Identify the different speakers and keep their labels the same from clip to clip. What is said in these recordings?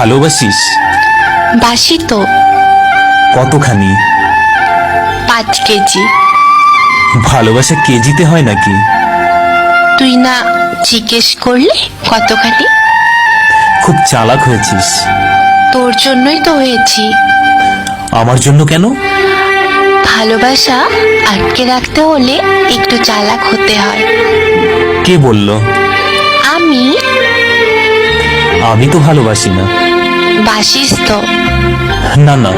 Speaker 1: ভালোবাসিস?
Speaker 2: বাসি তো।
Speaker 1: কতখানি?
Speaker 2: পাঁচ কেজি।
Speaker 1: ভালোবাসা কেজিতে হয় নাকি?
Speaker 2: তুই না জিজ্ঞেস করলে কতখানি?
Speaker 1: খুব চালাক হয়েছিস।
Speaker 2: তোর জন্যই তো হয়েছি।
Speaker 1: আমার জন্য কেন?
Speaker 2: ভালোবাসা আটকে রাখতে হলে একটু চালাক হতে হয়।
Speaker 1: কে বলল?
Speaker 2: আমি।
Speaker 1: আমি তো ভালোবাসি না।
Speaker 2: বাসিস তো।
Speaker 1: না না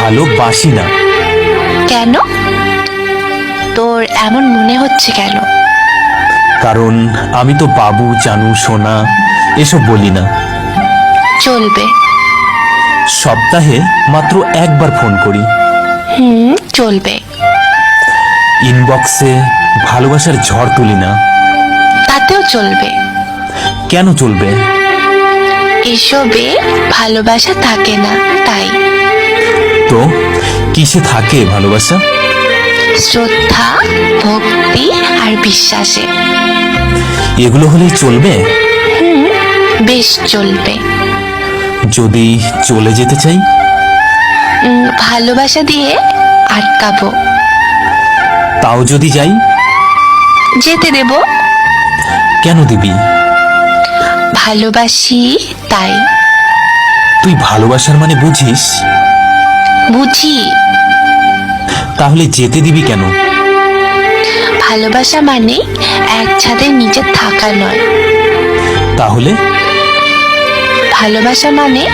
Speaker 1: ভালোবাসি না।
Speaker 2: কেন? তোর এমন মনে হচ্ছে কেন?
Speaker 1: কারণ আমি তো বাবু জানু সোনা এসব বলি না।
Speaker 2: চলবে।
Speaker 1: সপ্তাহে মাত্র একবার ফোন করি।
Speaker 2: হুম চলবে।
Speaker 1: ইনবক্সে ভালোবাসার ঝড় তুলি না।
Speaker 2: তাতেও চলবে।
Speaker 1: কেন চলবে?
Speaker 2: এসবে ভালোবাসা থাকে না তাই।
Speaker 1: তো কিসে থাকে ভালোবাসা?
Speaker 2: শ্রদ্ধা ভক্তি আর বিশ্বাসে।
Speaker 1: এগুলো হলেই চলবে?
Speaker 2: বেশ চলবে।
Speaker 1: যদি চলে যেতে চাই?
Speaker 2: উম, ভালোবাসা দিয়ে আটকাবো।
Speaker 1: তাও যদি যাই?
Speaker 2: যেতে দেব।
Speaker 1: কেন দিবি?
Speaker 2: ভালোবাসি তাই।
Speaker 1: তুই ভালোবাসার মানে বুঝিস?
Speaker 2: বুঝি।
Speaker 1: তাহলে যেতে দিবি কেন?
Speaker 2: ভালোবাসা মানে এক ছাদের নিচে থাকা নয়।
Speaker 1: তাহলে?
Speaker 2: ভালোবাসা মানে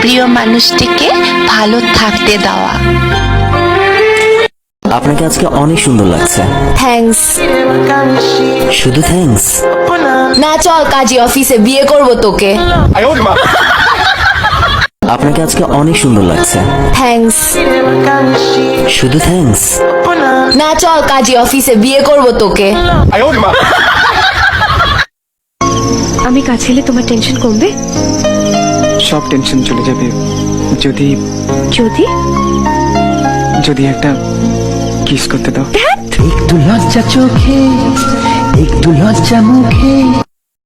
Speaker 2: প্রিয় মানুষটিকে ভালো থাকতে দেওয়া।
Speaker 3: আপনাকে আজকে অনেক সুন্দর লাগছে।
Speaker 4: থ্যাঙ্কস
Speaker 3: শুধু থ্যাঙ্কস
Speaker 4: না চল কাজী অফিসে বিয়ে করব তোকে।
Speaker 3: আপনাকে আজকে অনেক সুন্দর লাগছে।
Speaker 4: থ্যাঙ্কস
Speaker 3: শুধু থ্যাঙ্কস
Speaker 4: না চল কাজী অফিসে বিয়ে করব তোকে।
Speaker 5: আমি কাছে এলে তোমার টেনশন কমবে?
Speaker 6: সব টেনশন চলে যাবে। যদি
Speaker 5: যদি?
Speaker 6: যদি একটা কিস করতে দাও।
Speaker 7: একটু লজ্জা চোখে একটু লজ্জা মুখে।